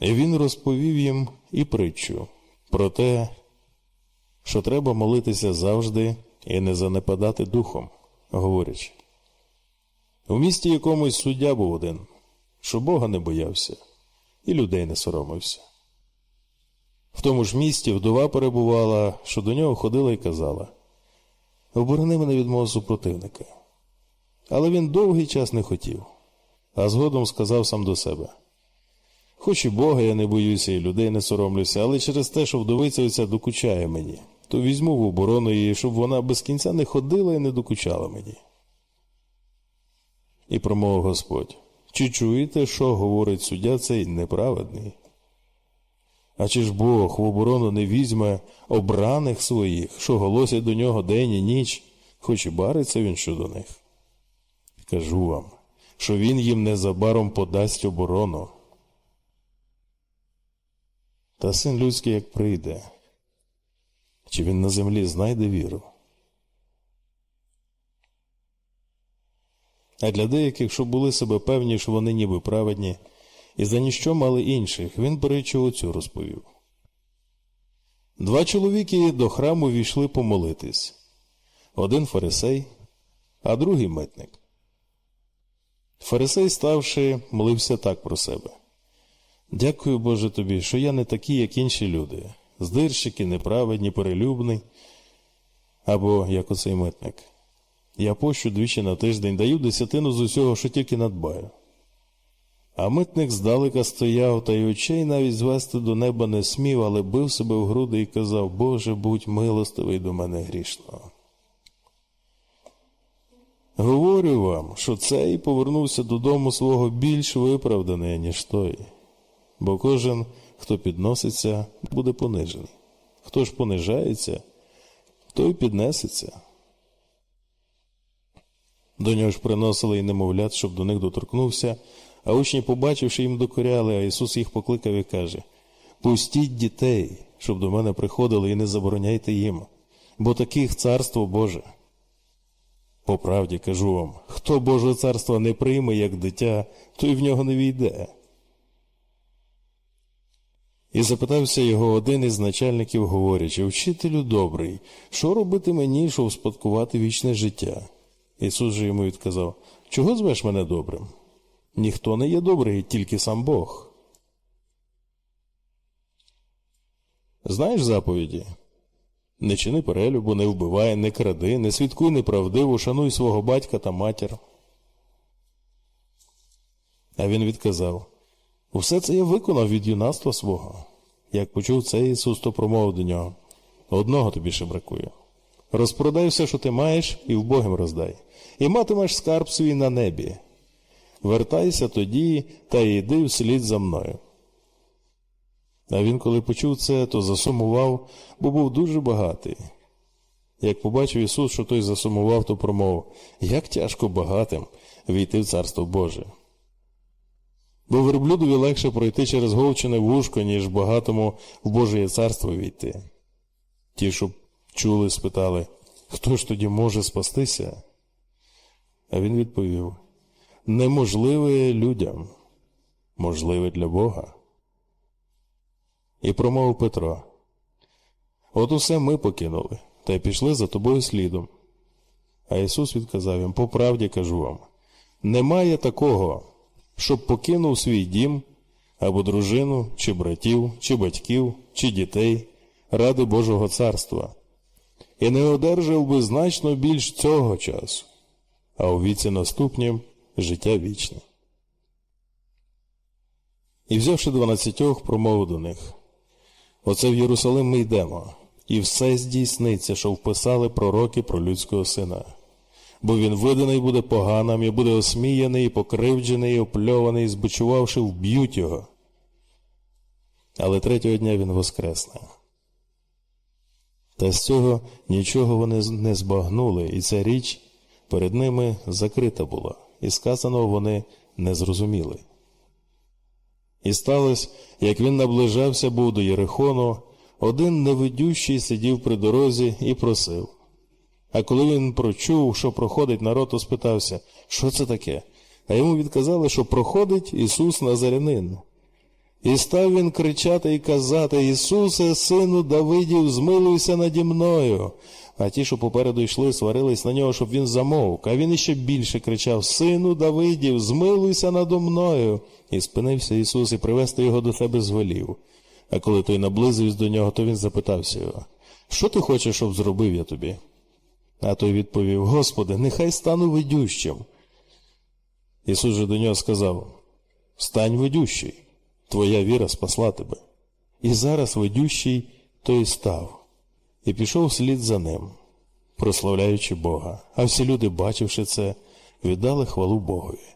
І він розповів їм і притчу про те, що треба молитися завжди і не занепадати духом, говорячи. У місті якомусь суддя був один, що Бога не боявся і людей не соромився. В тому ж місті вдова перебувала, що до нього ходила і казала Оборони мене від мого супротивника. Але він довгий час не хотів, а згодом сказав сам до себе Хоч і Бога я не боюся, і людей не соромлюся, але через те, що вдовиця оця докучає мені, то візьму в оборону її, щоб вона без кінця не ходила і не докучала мені. І промовив Господь, чи чуєте, що говорить суддя цей неправедний? А чи ж Бог в оборону не візьме обраних своїх, що голосять до нього день і ніч, хоч і бариться він щодо них? Кажу вам, що він їм незабаром подасть оборону. Та син людський як прийде, чи він на землі знайде віру? А для деяких, що були себе певні, що вони ніби праведні, і за ніщо мали інших, він притчу оцю розповів. Два чоловіки до храму війшли помолитись один фарисей, а другий митник. Фарисей, ставши, молився так про себе. Дякую, Боже тобі, що я не такий, як інші люди, здирщики, неправедні, перелюбний, або як оцей митник. Я пощу двічі на тиждень, даю десятину з усього, що тільки надбаю. А митник здалека стояв, та й очей навіть звести до неба не смів, але бив себе в груди і казав, Боже, будь милостивий до мене грішного. Говорю вам, що цей повернувся додому свого більш виправданий, ніж той. Бо кожен, хто підноситься, буде понижений. Хто ж понижається, той піднесеться. До нього ж приносили й немовлят, щоб до них доторкнувся, а учні, побачивши, їм докоряли, а Ісус їх покликав і каже: Пустіть дітей, щоб до мене приходили, і не забороняйте їм, бо таких царство Боже. По правді кажу вам, хто Боже царство не прийме, як дитя, той в нього не війде. І запитався його один із начальників, говорячи, Вчителю добрий, що робити мені, щоб спадкувати вічне життя? Ісус же йому відказав, чого звеш мене добрим? Ніхто не є добрий, тільки сам Бог. Знаєш заповіді? Не чини перелюбу, не вбивай, не кради, не свідкуй неправдиво, шануй свого батька та матір. А він відказав Усе це я виконав від юнацтва свого. Як почув це Ісус, то промовив до нього одного тобі ще бракує. Розпродай все, що ти маєш, і вбогим роздай, і матимеш скарб свій на небі. Вертайся тоді та йди вслід за мною. А він, коли почув це, то засумував, бо був дуже багатий. Як побачив Ісус, що той засумував, то промовив, як тяжко багатим війти в Царство Боже. Бо верблюдові легше пройти через говчене вушко, ніж багатому в Божеє царство війти. Ті, що чули, спитали, хто ж тоді може спастися? А він відповів: неможливе людям, можливе для Бога. І промовив Петро: От усе ми покинули, та й пішли за тобою слідом. А Ісус відказав їм: по правді кажу вам, немає такого, щоб покинув свій дім або дружину, чи братів, чи батьків, чи дітей ради Божого царства, і не одержав би значно більш цього часу, а у віці наступнім життя вічне. І взявши дванадцятьох, промовив до них Оце в Єрусалим ми йдемо, і все здійсниться, що вписали пророки про людського сина. Бо він виданий буде поганим, і буде осміяний, покривджений, і опльований, збичувавши, вб'ють його. Але третього дня він воскресне. Та з цього нічого вони не збагнули, і ця річ перед ними закрита була, і сказаного вони не зрозуміли. І сталося, як він наближався був до Єрихону, один невидющий сидів при дорозі і просив. А коли він прочув, що проходить народ, то спитався, що це таке? А йому відказали, що проходить Ісус Назарянин. І став він кричати і казати: Ісусе, сину Давидів, змилуйся наді мною. А ті, що попереду йшли, сварились на нього, щоб він замовк. А він іще більше кричав: Сину Давидів, змилуйся надо мною. І спинився Ісус і привести його до себе звелів. А коли той наблизився до нього, то він запитався його: Що ти хочеш, щоб зробив я тобі? А той відповів: Господи, нехай стану видющим. Ісус же до нього сказав: Стань видющий, твоя віра спасла тебе. І зараз видющий той став, і пішов слід за ним, прославляючи Бога. А всі люди, бачивши це, віддали хвалу Богові.